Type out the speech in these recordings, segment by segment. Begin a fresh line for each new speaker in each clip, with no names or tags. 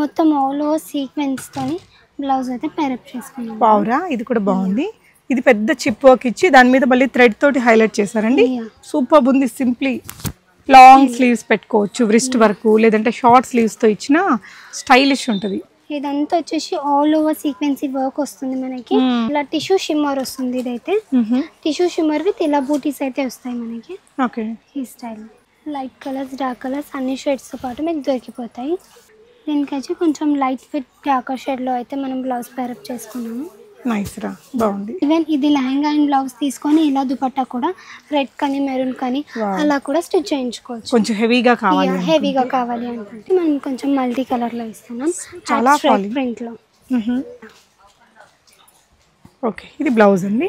మొత్తం all over sequence తోని blouse అయితే పేరప్ చేసుకున్నాం
పావురా ఇది కూడా బాగుంది. ఇది పెద్ద చిప్ వర్క్ ఇచ్చి దాని మీద మళ్ళీ థ్రెడ్ తోటి హైలైట్ చేశారండి. సూపర్ ఉంది సింప్లీ లాంగ్ స్లీవ్స్ పెట్టుకోవచ్చు రిస్ట్ వరకు లేదంటే షార్ట్ స్లీవ్స్తో ఇచ్చిన స్టైలిష్ ఉంటుంది.
ఇదంతా వచ్చేసి ఆల్ ఓవర్ సీక్వెన్సీ వర్క్ వస్తుంది మనకి.
Hmm.
ఇలా టిష్యూ షిమ్మర్ వస్తుంది ఇదైతే. టిష్యూ షిమ్మర్ విత్ ఇలా బూటీస్ అయితే వస్తాయి మనకి.
ఓకే
ఈ style light colours dark colours అన్ని షేడ్స్తో పాటు మీకు దొరికిపోతాయి. దీనికి కొంచెం లైట్ ఫిట్ డార్కర్ షేడ్లో అయితే మనం బ్లౌజ్ పేరప్ చేసుకున్నాము
నైస్ రా బాగుంది
ఈవెన్ ఇది లెహంగా అండ్ బ్లౌజ్ తీసుకొని ఇలా దుపట్టా కూడా రెడ్ కానీ మెరూన్ కానీ. అలా కూడా స్టిచ్ చేయించుకోవచ్చు
కొంచెం హెవీగా కావాలి.
హెవీగా కావాలి అనుకుంటే మనం కొంచెం మల్టీ కలర్లో ఇస్తున్నాం
చాలా. ప్రింట్లో. ఓకే ఇది బ్లౌజ్ అండి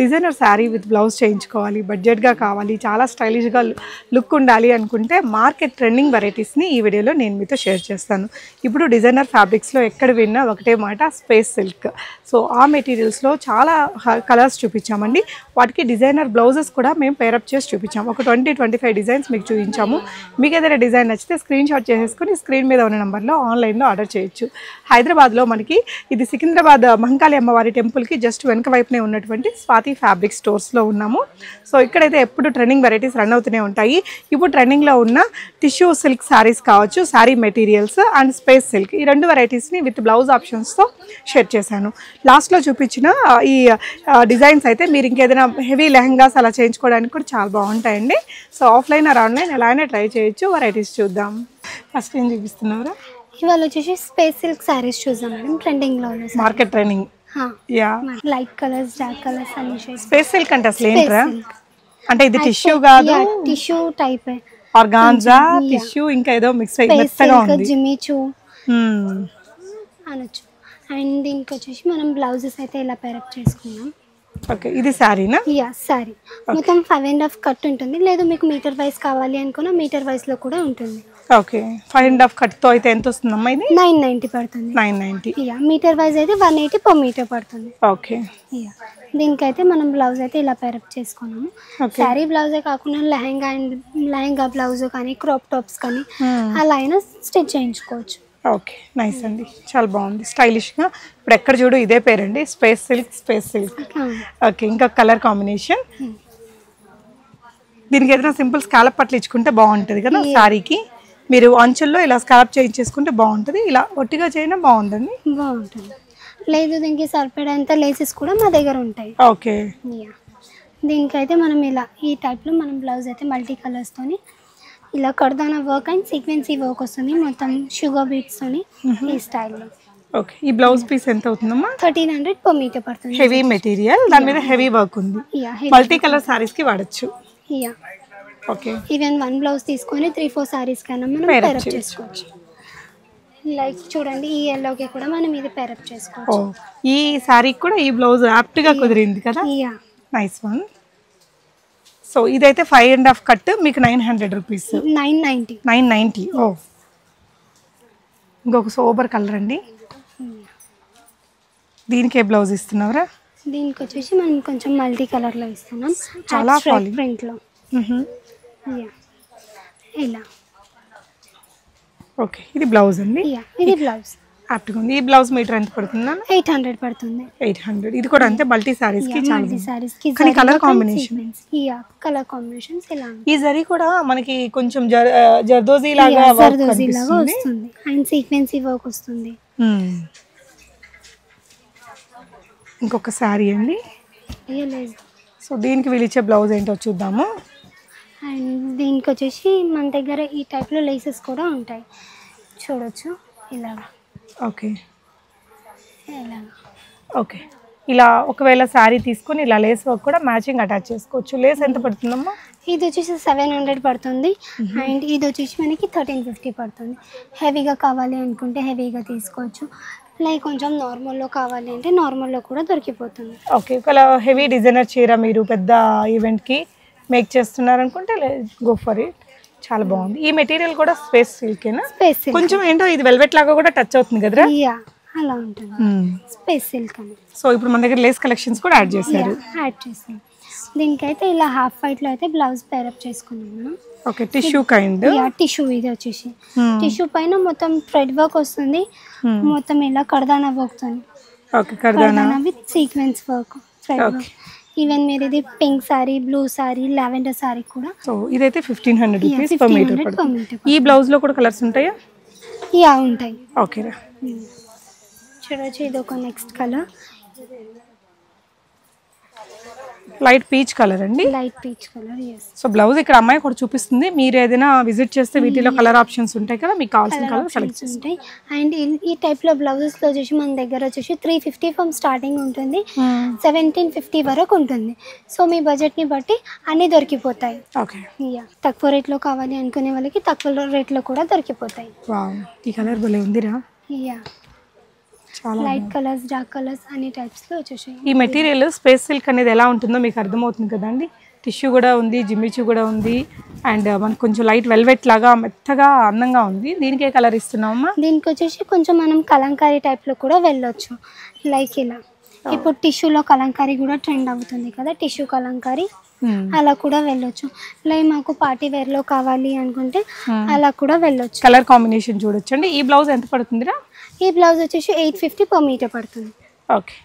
designer sari with blouse చేయించుకోవాలి బడ్జెట్గా కావాలి చాలా స్టైలిష్గా లుక్ ఉండాలి అనుకుంటే మార్కెట్ ట్రెండింగ్ వెరైటీస్ని ఈ వీడియోలో నేను మీతో షేర్ చేస్తాను. ఇప్పుడు డిజైనర్ ఫ్యాబ్రిక్స్లో ఎక్కడ విన్నా ఒకటే మాట స్పేస్ సిల్క్ సో ఆ మెటీరియల్స్లో చాలా కలర్స్ చూపించామండి. వాటికి డిజైనర్ బ్లౌజెస్ కూడా మేము పేరప్ చేసి చూపించాము ఒక ట్వంటీ ట్వంటీ ఫైవ్ డిజైన్స్ మీకు చూపించాము. మీకు ఏదైనా డిజైన్ నచ్చితే స్క్రీన్ షాట్ చేసేసుకొని స్క్రీన్ మీద ఉన్న నెంబర్లో ఆన్లైన్లో ఆర్డర్ చేయొచ్చు. హైదరాబాద్లో మనకి ఇది సికింద్రాబాద్ మహంకాళి అమ్మవారి టెంపుల్కి జస్ట్ వెనక వైపునే ఉన్నటువంటి స్వాతి ఫ్యాబ్రిక్ స్టోర్స్లో ఉన్నాము. సో ఇక్కడైతే ఎప్పుడు ట్రెండింగ్ వెరైటీస్ రన్ అవుతూనే ఉంటాయి. ఇప్పుడు ట్రెండింగ్లో ఉన్న టిష్యూ సిల్క్ శారీస్ కావచ్చు sari materials and space silk ఈ రెండు వెరైటీస్ని విత్ బ్లౌజ్ ఆప్షన్స్తో షేర్ చేశాను. లాస్ట్లో చూపించిన ఈ డిజైన్స్ అయితే మీరు ఇంకేదైనా హెవీ లెహంగాస్ అలా చేయించుకోవడానికి కూడా చాలా బాగుంటాయండి. సో ఆఫ్లైన్ ఆర్ ఆన్లైన్ ఎలా అయినా ట్రై చేయొచ్చు. వెరైటీస్ చూద్దాం. ఫస్ట్ ఏం చూపిస్తున్నారా
ఇవాళ వచ్చేసి స్పేస్ సిల్క్ శారీస్ చూద్దాం మేడం ట్రెండింగ్లో
market training yeah
light colours dark colours అన్ని షేడ్స్
స్పేస్ సిల్క్ అంటే అసలు ఏంట్రా? అంటే ఇది టిష్యూ కాదు?
టిష్యూ టైప్
ఆర్గాన్జా టిష్యూ ఇంకా ఏదో మిక్స్ అయ్యి మెత్తగా ఉంది.
Jimmy Choo
Hmm.
అనొచ్చు. అండ్ దీనికి వచ్చేసి మనం బ్లౌజెస్ అయితే ఇలా పేరప్ చేసుకున్నాం
ఓకే ఇది శారీనా?
యా సారీ మొత్తం ఫైవ్ అండ్ హాఫ్ కట్ ఉంటుంది. లేదు మీకు మీటర్ వైజ్ కావాలి అనుకున్న మీటర్ వైజ్లో కూడా ఉంటుంది.
ఓకే ఫైవ్ అండ్ హాఫ్ కట్తో అయితే ఎంత వస్తుందమ్మా ఇది?
నైన్ నైంటీ పడుతుంది.
Nine ninety
yeah metre wise అయితే వన్ ఎయిటీ పర్ మీటర్ పడుతుంది.
ఓకే.
యా దీనికైతే మనం బ్లౌజ్ అయితే ఇలా పేరప్ చేసుకున్నాము. శారీ బ్లౌజే కాకుండా లెహంగా అండ్ లెహంగా బ్లౌజ్ కానీ క్రాప్ టాప్స్ కానీ
Hmm.
అలా అయినా స్టిచ్ చేయించుకోవచ్చు.
ఓకే నైస్ అండి. చాలా బాగుంది. స్టైలిష్గా ఇప్పుడు ఎక్కడ చూడు ఇదే పేరండి. Space silk space silk okay ఇంకా కలర్ కాంబినేషన్ దీనికి ఏదైనా సింపుల్ స్కాలప్ పట్లు ఇచ్చుకుంటే బాగుంటుంది కదా శారీకి మీరు అంచుల్లో ఇలా స్కాలప్ చేయించేసుకుంటే బాగుంటుంది. ఇలా ఒట్టిగా చేయనా బాగుందండి?
బాగుంటుంది. లేదు దీనికి సరిపడేంత లేసెస్ కూడా మా దగ్గర ఉంటాయి.
ఓకే.
దీనికైతే మనం ఇలా ఈ టైప్లో మనం బ్లౌజ్ అయితే మల్టీ కలర్స్తోని ఇలా కర్దానా వర్క్ అండ్ సీక్వెన్సీ వర్క్ వస్తుంది. మొత్తం షుగర్ బీట్స్తోని ఈ స్టైల్లో.
ఓకే. ఈ బ్లౌజ్ పీస్ ఎంత అవుతుందమ్మా?
థర్టీన్ హండ్రెడ్ పర్ మీటర్ పడుతుంది.
Heavy material. దాని మీద హెవీ వర్క్ ఉంది.
యా
మల్టీ కలర్ సారీస్కి వాడచ్చు.
Yeah
okay.
Even one blouse తీసుకొని త్రీ ఫోర్ సారీస్ కన్నా మనం పేరప్. చేసుకోవచ్చు. లైక్ చూడండి ఈ ఎల్లోకి కూడా మనం ఇది పేరప్ చేసుకోవచ్చు.
ఈ శారీకి కూడా ఈ బ్లౌజ్ యాప్ట్గా కుదిరింది కదా?
యా
నైస్ వన్ సో ఇదైతే ఫైవ్ అండ్ హాఫ్ కట్ మీకు nine hundred rupees
nine ninety
nine ninety ఓ. ఇంకొక సోబర్ కలర్ అండి. దీనికి ఏ బ్లౌజ్ ఇస్తున్నారా
దీనికి వచ్చేసి మనం కొంచెం మల్టీ కలర్లో ఇస్తున్నాం.
చాలా.
ప్రింట్లో యా ఇలా.
ఓకే ఇది బ్లౌజ్ అండి.
యా ఇది బ్లౌజ్
ఉంది. ఈ బ్లౌజ్ మీటర్ ఎంత పడుతుందా
ఎయిట్ హండ్రెడ్ పడుతుంది.
Eight hundred. ఇది కూడా అంతే మల్టీ సారీస్కి చాలా
మల్టీ
బాగుంది.
సారీస్కి
కానీ కలర్ కాంబినేషన్
కలర్ కాంబినేషన్స్ ఇలా.
ఈ జరీ కూడా మనకి కొంచెం జర్ జర్దోజీ లాగా
జర్దోజీ లాగా. వస్తుంది. అండ్ సీక్వెన్సీ వర్క్ వస్తుంది.
మ్మ్. ఇంకొక శారీ అండి. సో దీనికి వీళ్ళిచ్చే బ్లౌజ్ ఏంటో చూద్దాము.
అండ్ దీనికి వచ్చేసి మన దగ్గర ఈ టైప్లో లేసెస్ కూడా ఉంటాయి. చూడొచ్చు. ఇలాగా.
ఓకే. ఓకే. ఇలా ఒకవేళ శారీ తీసుకొని ఇలా లేస్ వర్క్ కూడా మ్యాచింగ్ అటాచ్ చేసుకోవచ్చు. లేస్ ఎంత పడుతుందమ్మా?
ఇది వచ్చేసి సెవెన్ హండ్రెడ్ పడుతుంది. అండ్ ఇది వచ్చేసి మనకి థర్టీన్ ఫిఫ్టీ పడుతుంది. హెవీగా కావాలి అనుకుంటే హెవీగా తీసుకోవచ్చు. లైక్ కొంచెం నార్మల్లో కావాలి అంటే నార్మల్లో కూడా దొరికిపోతుంది.
ఓకే. ఒకవేళ హెవీ డిజైనర్ చీర మీరు పెద్ద ఈవెంట్కి మేక్ చేస్తున్నారనుకుంటే గో ఫర్ ఇట్ చాలా బాగుంది. ఈ మెటీరియల్ కూడా స్పేస్ సిల్కేనా?
స్పేస్
కొంచెం ఏంటో ఇది వెల్వెట్ లాగా కూడా టచ్ అవుతుంది కదరా?
యా అలా ఉంటుంది. స్పేస్ సిల్క్ అని.
సో ఇప్పుడు మన దగ్గర లేస్ కలెక్షన్స్ కూడా యాడ్ చేశారు.
యాడ్ చేసాం దీనికైతే ఇలా హాఫ్ వైట్లో అయితే బ్లౌజ్ పేరప్ చేసుకున్నాం మనం.
ఓకే టిష్యూ కైండ్
టిష్యూ ఇది వచ్చేసి. టిష్యూ పైన మొత్తం థ్రెడ్ వర్క్ వస్తుంది. మొత్తం ఇలా కడదానా వర్క్
ఓకే కర్దానా.
కడదానా with sequence work
thread.
Work even మీరు ఇది pink sari blue sari lavender sari కూడా.
సో ఇదైతే fifteen
hundred
rupees per metre
1500 per
పడుతుంది.
meter
ఈ బ్లౌజ్లో కూడా కలర్స్ ఉంటాయా?
యా ఉంటాయి.
Okay
Hmm. చూడొచ్చు ఇది ఒక next colour
light peach colour అండి.
Light peach colour
so blouse ఇక్కడ అమ్మాయి కూడా చూపిస్తుంది. మీరు ఏదైనా విజిట్ చేస్తే వీటిలో కలర్ ఆప్షన్స్ ఉంటాయి కదా మీకు కావాల్సిన
కలర్
సెలెక్ట్
ఉంటాయి. అండ్ ఈ టైప్లో బ్లౌజెస్లో వచ్చేసి మన దగ్గర వచ్చేసి త్రీ ఫిఫ్టీ ఫ్రమ్ స్టార్టింగ్ ఉంటుంది. సెవెంటీన్ ఫిఫ్టీ వరకు ఉంటుంది. సో మీ బడ్జెట్ని బట్టి అన్నీ దొరికిపోతాయి.
ఓకే
యా తక్కువ రేట్లో కావాలి అనుకునే వాళ్ళకి తక్కువ రేట్లో కూడా దొరికిపోతాయి.
వావ్ ఈ కలర్ భలే ఉందిరా. Yeah
light colours dark colours అన్ని టైప్స్లో వచ్చేసాయి.
ఈ మెటీరియల్ స్పేస్ సిల్క్ అనేది ఎలా ఉంటుందో మీకు అర్థమవుతుంది కదండి. టిష్యూ కూడా ఉంది జిమ్మిచూ కూడా ఉంది అండ్ మనకు కొంచెం లైట్ వెల్వెట్ లాగా మెత్తగా అందంగా ఉంది. దీనికి కలర్ ఇస్తున్నామమ్మా
దీనికి వచ్చేసి కొంచెం మనం కలంకారీ టైప్లో కూడా వెళ్ళొచ్చు. లైక్ ఇలా. ఇప్పుడు టిష్యూలో కలంకారీ కూడా ట్రెండ్ అవుతుంది కదా టిష్యూ కలంకారీ. అలా కూడా వెళ్ళొచ్చు. లైక్ మాకు పార్టీ వేర్లో కావాలి అనుకుంటే అలా కూడా వెళ్ళొచ్చు.
కలర్ కాంబినేషన్ చూడొచ్చండి ఈ బ్లౌజ్ ఎంత పడుతుందిరా?
ఈ బ్లౌజ్ వచ్చేసి ఎయిట్ ఫిఫ్టీ పర్ మీటర్ పడుతుంది.
ఓకే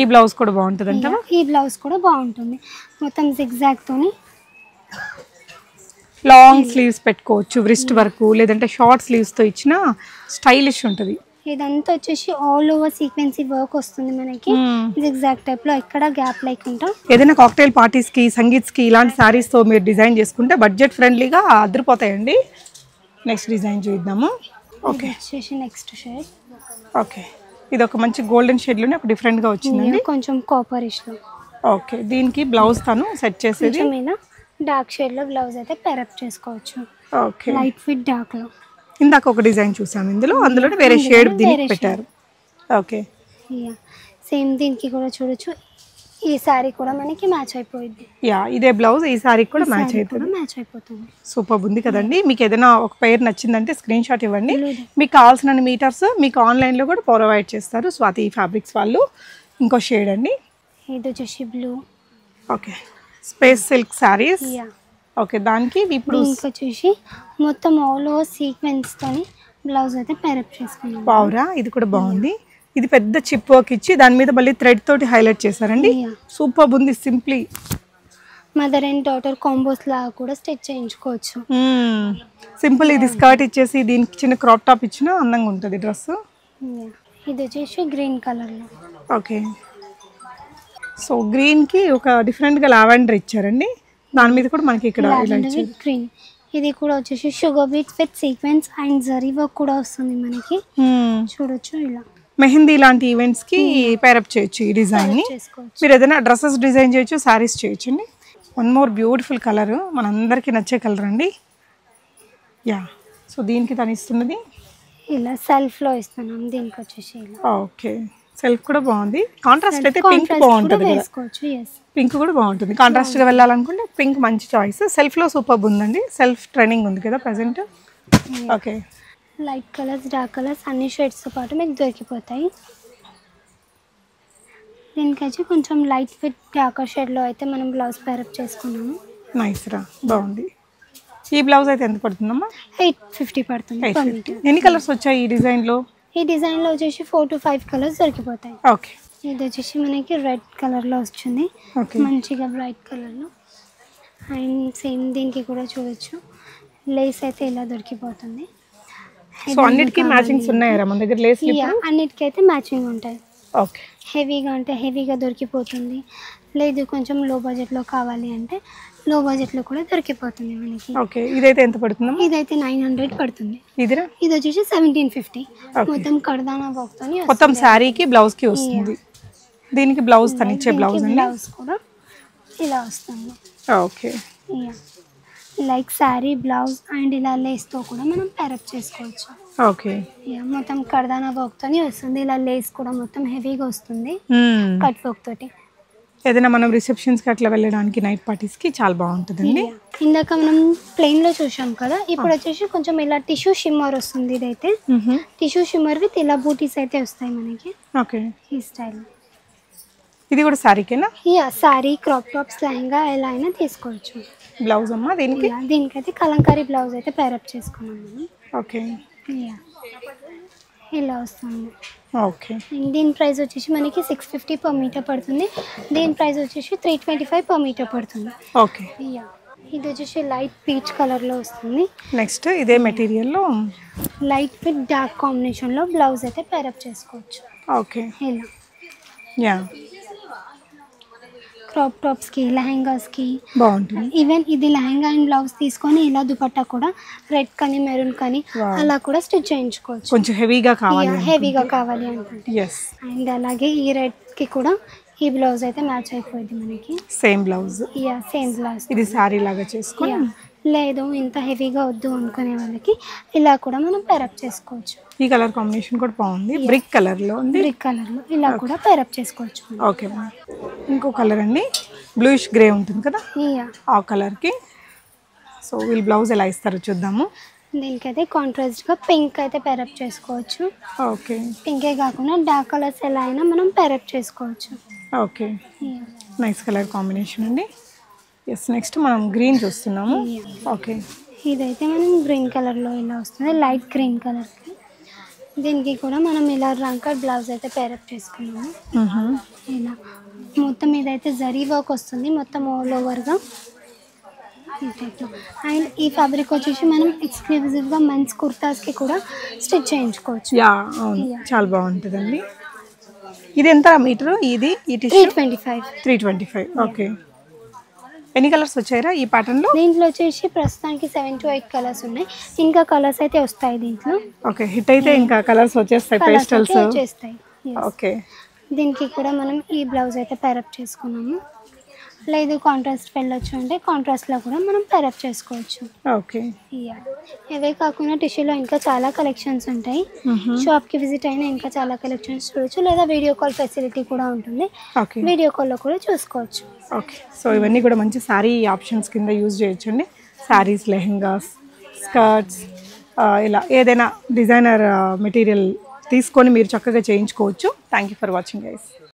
ఈ బ్లౌజ్ కూడా బాగుంటుంది అంటావా
ఈ బ్లౌజ్ కూడా బాగుంటుంది. మొత్తం zigzag తోని.
లాంగ్ స్లీవ్స్ పెట్టుకోవచ్చు వ్రిస్ట్ వరకు లేదంటే షార్ట్ స్లీవ్స్తో ఇచ్చిన స్టైలిష్ ఉంటుంది.
ఇదంతా వచ్చేసి ఆల్ ఓవర్ సీక్వెన్సీ వర్క్ వస్తుంది మనకి. జిగ్జాగ్ టైప్లో ఎక్కడ గ్యాప్ లేకుండా
ఏదైనా కాక్టైల్ పార్టీస్కి సంగీత్స్కి ఇలాంటి శారీస్తో మీరు డిజైన్ చేసుకుంటే బడ్జెట్ ఫ్రెండ్లీగా అదిరిపోతాయండి. నెక్స్ట్ డిజైన్ చూద్దాము. ఓకే
నెక్స్ట్ షేడ్
ఓకే ఇది ఒక మంచి గోల్డెన్ షేడ్లోనే ఒక డిఫరెంట్గా వచ్చిందండి.
కొంచెం కాపరిష్లో
ఓకే దీనికి బ్లౌజ్ తను సెట్ చేసేది.
డార్క్ షేడ్లో బ్లౌజ్ అయితే పెరప్ చేసుకోవచ్చు.
ఓకే
లైట్ ఫిట్ డార్క్లో
ఇందాక ఒక డిజైన్ చూసాము ఇందులో అందులో వేరే షేడ్ దీనికి పెట్టారు. ఓకే
సేమ్ దీనికి కూడా చూడొచ్చు. ఈ శారీ కూడా మనకి మ్యాచ్ అయిపోయింది.
యా ఇదే బ్లౌజ్ ఈ సారీకి కూడా మ్యాచ్ అవుతుంది
మ్యాచ్ అయిపోతుంది.
సూపర్ ఉంది కదండి. మీకు ఏదైనా ఒక పేరు నచ్చిందంటే స్క్రీన్ షాట్ ఇవ్వండి. మీకు కావాల్సిన మీటర్స్ మీకు ఆన్లైన్లో కూడా ప్రొవైడ్ చేస్తారు స్వాతి ఫ్యాబ్రిక్స్ వాళ్ళు. ఇంకో షేడ్ అండి.
ఇది వచ్చేసి blue
okay space silk saris
yeah
okay దానికి ఇప్పుడు
దీనికి వచ్చేసి మొత్తం ఆల్ ఓవర్ సీక్వెన్స్తోని బ్లౌజ్ అయితే పెరప్ చేసుకున్నాం
పావురా ఇది కూడా బాగుంది. ఇది పెద్ద చిప్ వర్క్ ఇచ్చి దాని మీద మళ్ళీ థ్రెడ్ తోటి హైలైట్ చేశారండి. సూపర్ ఉంది simply
mother and daughter combos లాగా కూడా స్టిచ్ చేయించుకోవచ్చు.
సింపుల్ ఇది స్కర్ట్ ఇచ్చేసి దీనికి చిన్న క్రాప్ టాప్ ఇచ్చినా అందంగా ఉంటుంది డ్రెస్.
ఇది వచ్చేసి గ్రీన్ కలర్లో
ఓకే సో గ్రీన్కి ఒక డిఫరెంట్గా లావెండర్ ఇచ్చారండి. దాని మీద కూడా మనకి ఇక్కడ
గ్రీన్ ఇది కూడా వచ్చేసి sugar beet with sequence and zari work కూడా వస్తుంది మనకి. చూడొచ్చు ఇలా.
మెహందీ లాంటి ఈవెంట్స్కి పేరప్ చేయొచ్చు ఈ డిజైన్ని
చేసుకోవచ్చు.
మీరు ఏదైనా డ్రెస్సెస్ డిజైన్ చేయొచ్చు శారీస్ చేయొచ్చు అండి. వన్ మోర్ బ్యూటిఫుల్ కలర్ మనందరికీ నచ్చే కలర్ అండి. యా సో దీనికి తను ఇస్తున్నది?
ఇలా సెల్ఫ్లో ఇస్తున్నాం దీనికి వచ్చేసి ఇలా.
ఓకే సెల్ఫ్ కూడా బాగుంది. కాంట్రాస్ట్ అయితే పింక్ బాగుంటుంది పింక్ కూడా బాగుంటుంది. కాంట్రాస్ట్గా వెళ్ళాలనుకుంటే పింక్ మంచి చాయిస్ సెల్ఫ్లో సూపర్ ఉందండి. సెల్ఫ్ ట్రెండింగ్ ఉంది కదా present okay
light colours dark colours అన్ని షేడ్స్తో పాటు మీకు దొరికిపోతాయి. దీనికైతే కొంచెం లైట్ ఫిట్ డార్కర్ షేడ్లో అయితే మనం బ్లౌజ్ పేరప్ చేసుకున్నాము.
నైస్ రా. బాగుంది. ఈ బ్లౌజ్ అయితే ఎంత పడుతుందమ్మా?
ఎయిట్ ఫిఫ్టీ పడుతుంది.
ఎన్ని కలర్స్ వచ్చాయి ఈ డిజైన్లో
ఈ డిజైన్లో వచ్చేసి ఫోర్ టు ఫైవ్ కలర్స్ దొరికిపోతాయి.
ఓకే.
ఇది వచ్చేసి మనకి రెడ్ కలర్లో వస్తుంది.
ఓకే.
మంచిగా బ్రైట్ కలర్లో. అండ్ సేమ్ దీనికి కూడా చూడొచ్చు. లేస్ అయితే ఇలా దొరికిపోతుంది.
సో అన్నిటికీ మ్యాచింగ్స్ ఉన్నాయా మన దగ్గర? లేస్
యా అన్నిటికైతే మ్యాచింగ్ ఉంటాయి.
ఓకే.
హెవీగా అంటే హెవీగా దొరికిపోతుంది. లేదు కొంచెం లో బడ్జెట్లో కావాలి అంటే లో బడ్జెట్లో కూడా దొరికిపోతుంది మనకి.
ఓకే ఇదైతే ఎంత పడుతుందమ్మా?
ఇదైతే నైన్ హండ్రెడ్ పడుతుంది.
ఇదిరా
ఇది వచ్చేసి సెవెంటీన్ ఫిఫ్టీ. మొత్తం కడదానా వర్క్తోని
మొత్తం శారీకి బ్లౌజ్కి వస్తుంది. దీనికి బ్లౌజ్ తను ఇచ్చే బ్లౌజ్ అండి?
బ్లౌజ్ కూడా ఇలా వస్తుంది.
Okay.
Yeah like sari blouse and ఇలా లేస్తో కూడా మనం పేరప్ చేసుకోవచ్చు.
ఓకే.
యా మొత్తం కడదానా వర్క్తోని వస్తుంది. ఇలా లేస్ కూడా మొత్తం హెవీగా వస్తుంది. కట్ వర్క్ తోటి.
ఏదైనా మనం రిసెప్షన్స్కి అట్లా వెళ్ళడానికి నైట్ పార్టీస్కి చాలా బాగుంటుందండి.
ఇందాక మనం ప్లెయిన్లో చూసాం కదా ఇప్పుడు వచ్చేసి కొంచెం ఇలా టిష్యూ షిమ్మర్ వస్తుంది ఇదైతే. టిష్యూ షిమ్మర్ విత్ ఇలా బూటీస్ అయితే వస్తాయి మనకి.
ఓకే.
ఈ స్టైల్
ఇది కూడా శారీకేనా
yeah sari crop tops lehenga ఎలా అయినా తీసుకోవచ్చు.
బ్లౌజ్ అమ్మా దీనికి?
దీనికైతే కలంకారీ బ్లౌజ్ అయితే పేరప్ చేసుకున్నాం మనం.
ఓకే.
యా ఇలా వస్తుంది.
ఓకే.
దీని ప్రైస్ వచ్చేసి మనకి సిక్స్ ఫిఫ్టీ పర్ మీటర్ పడుతుంది. దీని ప్రైస్ వచ్చేసి three twenty five per metre పడుతుంది.
ఓకే.
యా. ఇది వచ్చేసి లైట్ పీచ్ కలర్లో వస్తుంది.
నెక్స్ట్ ఇదే మెటీరియల్లో?
లైట్ విత్ డార్క్ కాంబినేషన్లో బ్లౌజ్ అయితే పేరప్ చేసుకోవచ్చు.
ఓకే.
ఇలా.
యా.
క్రాప్ టాప్స్కి లెహెంగాస్కి
బాగుంటుంది.
ఈవెన్ ఇది లెహెంగా అండ్ బ్లౌజ్ తీసుకొని ఇలా దుపట్టా కూడా రెడ్ కానీ మెరూన్ కానీ. అలా కూడా స్టిచ్ చేయించుకోవచ్చు.
కొంచెం హెవీగా కావాలి
హెవీగా కావాలి అనుకుంటే. అండ్ అలాగే ఈ రెడ్కి కూడా ఈ బ్లౌజ్ అయితే మ్యాచ్ అయిపోయింది మనకి.
Same blouse
yeah same blouse
ఇది శారీ లాగా చేసుకొని
లేదు ఇంత హెవీగా వద్దు అనుకునే వాళ్ళకి ఇలా కూడా మనం పేరప్ చేసుకోవచ్చు.
ఈ కలర్ కాంబినేషన్ కూడా బాగుంది. బ్రిక్ కలర్లో ఉంది.
బ్రిక్ కలర్లో ఇలా కూడా పేరప్ చేసుకోవచ్చు.
ఓకే ఇంకో కలర్ అండి. బ్లూయిష్ గ్రే ఉంటుంది కదా? ఆ కలర్కి. సో వీళ్ళు బ్లౌజ్ ఎలా ఇస్తారో చూద్దాము.
దీనికైతే కాంట్రాస్ట్గా పింక్ అయితే పేరప్ చేసుకోవచ్చు.
ఓకే.
పింకే కాకుండా డార్క్ కలర్స్ ఎలా అయినా మనం పేరప్ చేసుకోవచ్చు.
ఓకే. నైస్ కలర్ కాంబినేషన్ అండి. ఎస్ నెక్స్ట్ మనం గ్రీన్ చూస్తున్నాము. ఓకే
ఇదైతే మనం గ్రీన్ కలర్లో ఇలా వస్తుంది. లైట్ గ్రీన్ కలర్కి దీనికి కూడా మనం ఇలా రంకర్ బ్లౌజ్ అయితే పేరప్ చేసుకున్నాము. ఇలా. మొత్తం ఇదైతే జరీ వర్క్ వస్తుంది. మొత్తం ఆల్ ఓవర్గా అండ్ ఈ ఫ్యాబ్రిక్ వచ్చేసి మనం ఎక్స్క్లూజివ్గా మెన్స్ కుర్తాస్కి కూడా స్టిచ్ చేయించుకోవచ్చు.
యా అవును. చాలా బాగుంటుందండి. ఇది ఎంత మీటర్? ఇది
twenty five
three twenty five okay ఎన్ని కలర్స్ వచ్చాయరా ఈ ప్యాటర్న్లో
దీంట్లో వచ్చేసి ప్రస్తుతానికి సెవెన్ టు ఎయిట్ కలర్స్ ఉన్నాయి. ఇంకా కలర్స్ అయితే వస్తాయి దీంట్లో.
ఓకే హిట్ అయితే ఇంకా కలర్స్ వచ్చేస్తాయి పేస్టల్స్
వచ్చేస్తాయి.
ఓకే.
దీనికి కూడా మనం ఈ బ్లౌజ్ అయితే పేరప్ చేసుకున్నాము. లేదు కాంట్రాస్ట్ వెళ్ళొచ్చు అంటే కాంట్రాస్ట్లో కూడా మనం పేరప్ చేసుకోవచ్చు.
ఓకే.
ఇవే కాకుండా టిష్యూలో ఇంకా చాలా కలెక్షన్స్ ఉంటాయి. షాప్కి విజిట్ అయినా ఇంకా చాలా కలెక్షన్స్ చూడొచ్చు లేదా వీడియో కాల్ ఫెసిలిటీ కూడా ఉంటుంది.
ఓకే.
వీడియో కాల్లో కూడా చూసుకోవచ్చు.
ఓకే. సో ఇవన్నీ కూడా మంచి శారీ ఆప్షన్స్ కింద యూజ్ చేయొచ్చండి. శారీస్ లెహెంగాస్ స్కర్ట్స్ ఇలా ఏదైనా డిజైనర్ మెటీరియల్ తీసుకొని మీరు చక్కగా చేయించుకోవచ్చు. Thank you for watching guys